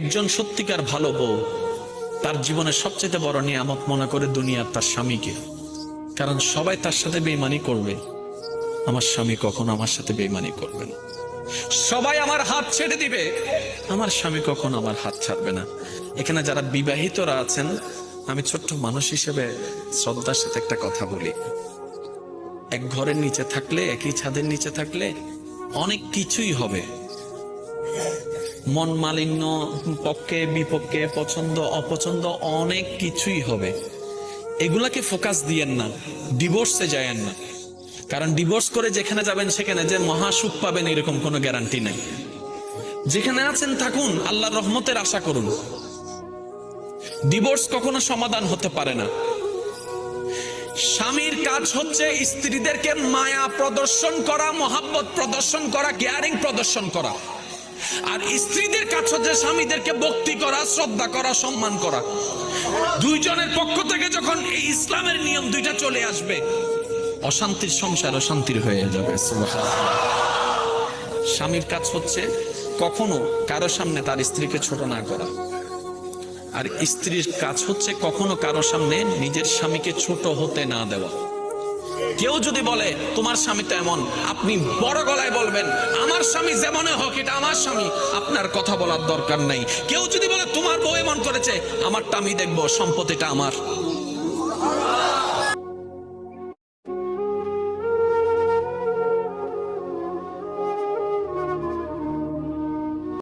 একজন সত্যিকার ভালো বউ, তার জীবনের সবচেয়ে বড় নিয়ামত মনে করে দুনিয়ার তার স্বামীকে। কারণ সবাই তার সাথে বেইমানি করবে। আমার স্বামী কখনো আমার সাথে বেইমানি করবে না। সবাই আমার হাত ছেড়ে দিবে। আমার স্বামী কখনো আমার হাত ছাড়বে না। এখানে যারা বিবাহিতরা আছেন, আমি ছোট্ট মানুষ হিসেবে শ্রদ্ধার সাথে একটা কথা বলি। এক ঘরের নিচে থাকলে, একই ছাদের নিচে থাকলে অনেক কিছুই হবে। মন মালিন্য, পক্ষে, বিপক্ষে, পছন্দ, অপছন্দ, অনেক কিছুই হবে। এগুলাকে ফোকাস দিয়েন না, ডিভোর্সে যায়েন না। কারণ ডিভোর্স করে যেখানে যাবেন সেখানে যে মহাসুখ পাবেন এরকম কোনো গ্যারান্টি নাই। যেখানে আছেন থাকুন, আল্লাহর রহমতের আশা করুন। ডিভোর্স কখনো সমাধান হতে পারে না। স্বামীর কাজ হচ্ছে স্ত্রীদেরকে মায়া প্রদর্শন করা, মহাব্বত প্রদর্শন করা কেয়ারিং প্রদর্শন করা। আর স্ত্রীদের কাজ হচ্ছে স্বামীদেরকে ভক্তি করা, শ্রদ্ধা করা, সম্মান করা। দুইজনের পক্ষ থেকে যখন এই ইসলামের নিয়ম দুইটা চলে আসবে, অশান্তির সংসার অশান্তির হয়ে যাবে স্বামীর কাজ হচ্ছে কখনো কারও সামনে তার স্ত্রীকে ছোট না করা। আর স্ত্রীর কাজ হচ্ছে কখনো কারও সামনে নিজের স্বামীকে ছোট হতে না দেওয়া। কেউ যদি বলে, তোমার স্বামী তো এমন। আপনি বড় গলায় বলবেন, আমার স্বামী যেমন হোক, এটা আমার স্বামী। আপনার কথা বলার দরকার নাই। কেউ যদি বলে, তোমার বউ এমন করেছে, আমারটা আমি দেখব, সম্পত্তিটা আমার।